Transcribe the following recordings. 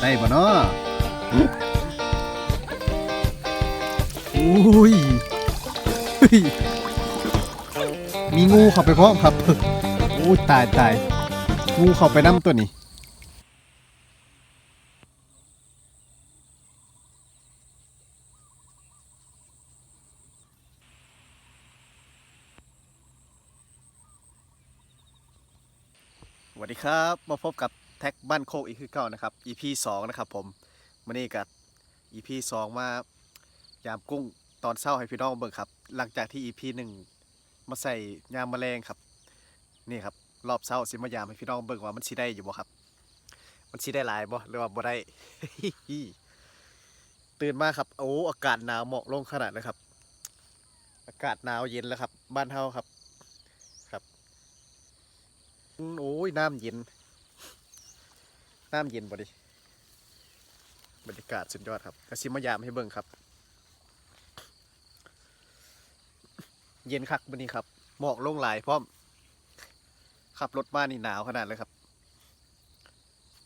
ได้บ่เนาะอุ้ยเฮ้ย มีงูเข้าไปพร้อมครับอุ้ยตายตายงูเข้าไปน้ำตัวนี้สวัสดีครับ มาพบกับ แท็กบ้านโคกอีกคือเก่านะครับ EP 2นะครับผมมื่อนี้กับ EP 2มายามกุ้งตอนเศร้าให้พี่น้องเบิ่งครับ หลังจากที่ EP 1มาใส่ยามแมลงครับ นี่ครับรอบเศร้าสิมายามให้พี่น้องเบิ่งว่ามันสิได้อยู่บ่ครับ มันสิได้หลายบ่หรือว่าบ่ได้ ตื่นมาครับโอ้อากาศหนาวเหมาะลงขนาดเลยครับ อากาศหนาวเย็นแล้วครับ บ้านเฮาครับโอ้ยน้ำเย็น น้ำเย็นบ่ดิบรรยากาศสุดยอดครับกระซิมายามให้เบิ่งครับ เย็นคักบันนี้ครับ หมอกลงหลายพร้อม ขับรถมานี่หนาวขนาดเลยครับ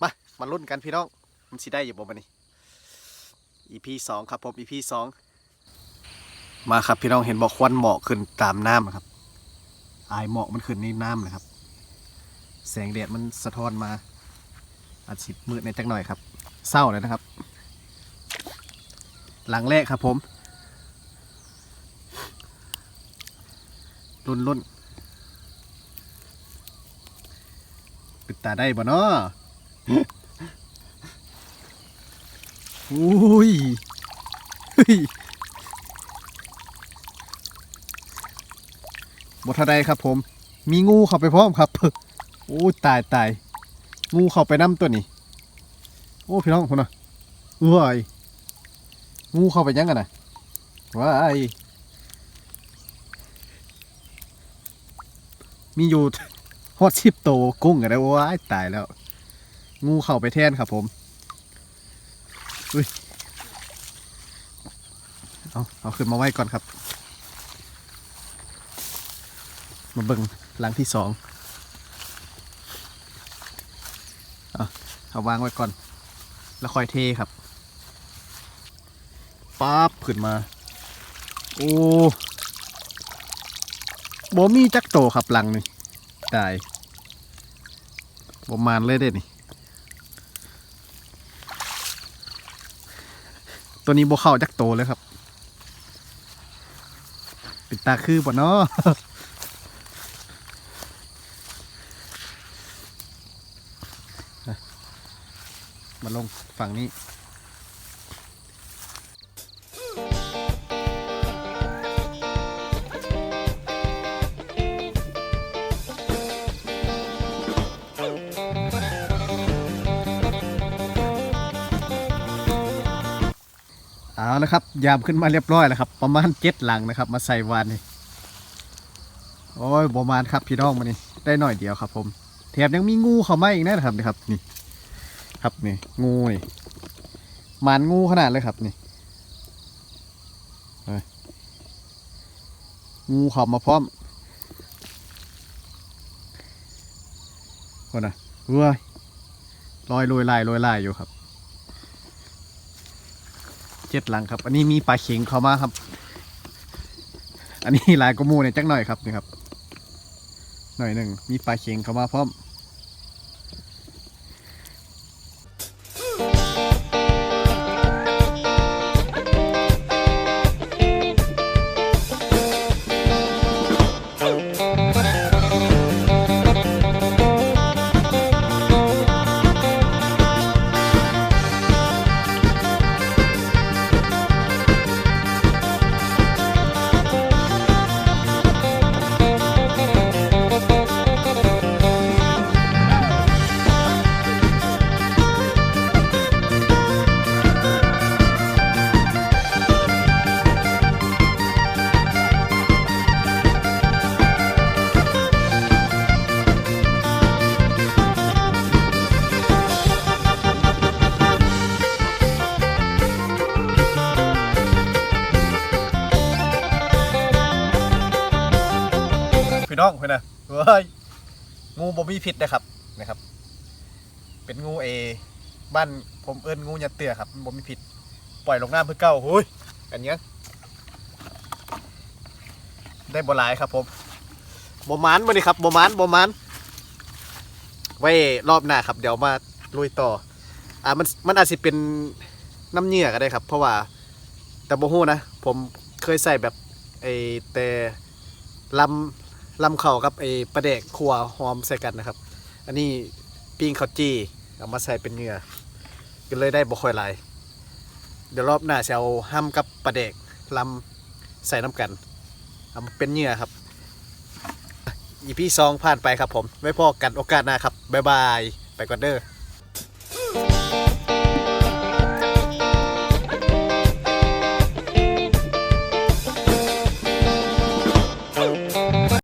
มา มาลุ้นกันพี่น้อง มันสิได้อยู่บ่บันนี้ EP สองครับผม EP สองมาครับพี่น้องเห็นบอกควันหมอกขึ้นตามน้ำครับ อายหมอกมันขึ้นในน้ำเลยครับ แสงแดดมันสะท้อนมา อาจสิบมืดในจักหน่อยครับเศร้าเลยนะครับ หลังแรกครับผมรุ่นรุ่นปิดตาได้บ่เนาะอุ้ยเฮ้ยบทใดครับผม มีงูเข้าไปพร้อมครับ โอ้ตายตาย งูเข้าไปน้ำตัวนี้ โอ้พี่น้องคนน่ะว้ายงูเข้าไปยังกันนะว้ายมีอยู่ฮอดชิบโตกุ้งกันได้ว้ายตายแล้ว งูเข้าไปแทนครับผมอุ้ยเอาเอาขึ้นมาไว้ก่อนครับ มาเบิ่งหลังที่สอง เอาวางไว้ก่อน แล้วค่อยเทครับปั๊บขึ้นมา โอ้บ่มีจักโตครับหลังนี่ตายประมาณเลยเด้นี่ ตัวนี้บ่เข้าจักโตเลยครับปิดตาคือบ่เนาะ มาลงฝั่งนี้เอาละครับ ยามขึ้นมาเรียบร้อยแล้วครับ ประมาณเจ็ดหลังนะครับ มาใส่วานนี่โอ้ยประมาณครับพี่น้องมานี่ได้หน่อยเดียวครับ ผมแถมยังมีงูเข้ามาอีกนะครับนี่ครับนี่ ครับนี่งูนี่หมันงูขนาดเลยครับนี่งูขับมาพร้อมคนน่ะเว้ยลอยลอยลายลอยลายอยู่ครับ เจ็ดหลังครับ อันนี้มีปลาเข็งเข้ามาครับ อันนี้ลายกมูเนี่ยจักหน่อยครับนี่ครับ หน่อยหนึ่งมีปลาเข็งเข้ามาพร้อม พี่น้องเพื่อนนะเฮ้ยงูบ่มีพิษนะครับนะครับ เป็นงูเอ บ้านผมเอิ้นงูยัดเตือครับบ่มีผิดปล่อยลงน้ำเพื่อเก้าหุยอันเนี้ยได้บ่หลายครับผมบ่มานบ่นี่ครับบ่มานบ่มานไว้รอบหน้าครับ เดี๋ยวมาลุยต่อ อ่ามันมันอาจสิเป็นน้ำเหยื่อก็ได้ครับ เพราะว่าแต่บ่ฮู้นะ ผมเคยใส่แบบไอแต่ลำ ลำเข่ากับไอ้ปลาแดกขัวหอมใส่กันนะครับ อันนี้ปิ้งข้าวจี้เอามาใส่เป็นเนื้อก็เลยได้บ่ค่อยหลายเดี๋ยวรอบหน้าจะเอาห้ามกับปลาแดกลำใส่น้ำกันเอามาเป็นเนื้อครับอีพีซองผ่านไปครับผม ไว้พอกันโอกาสหน้าครับ บ๊ายบาย ไปก่อนเด้อ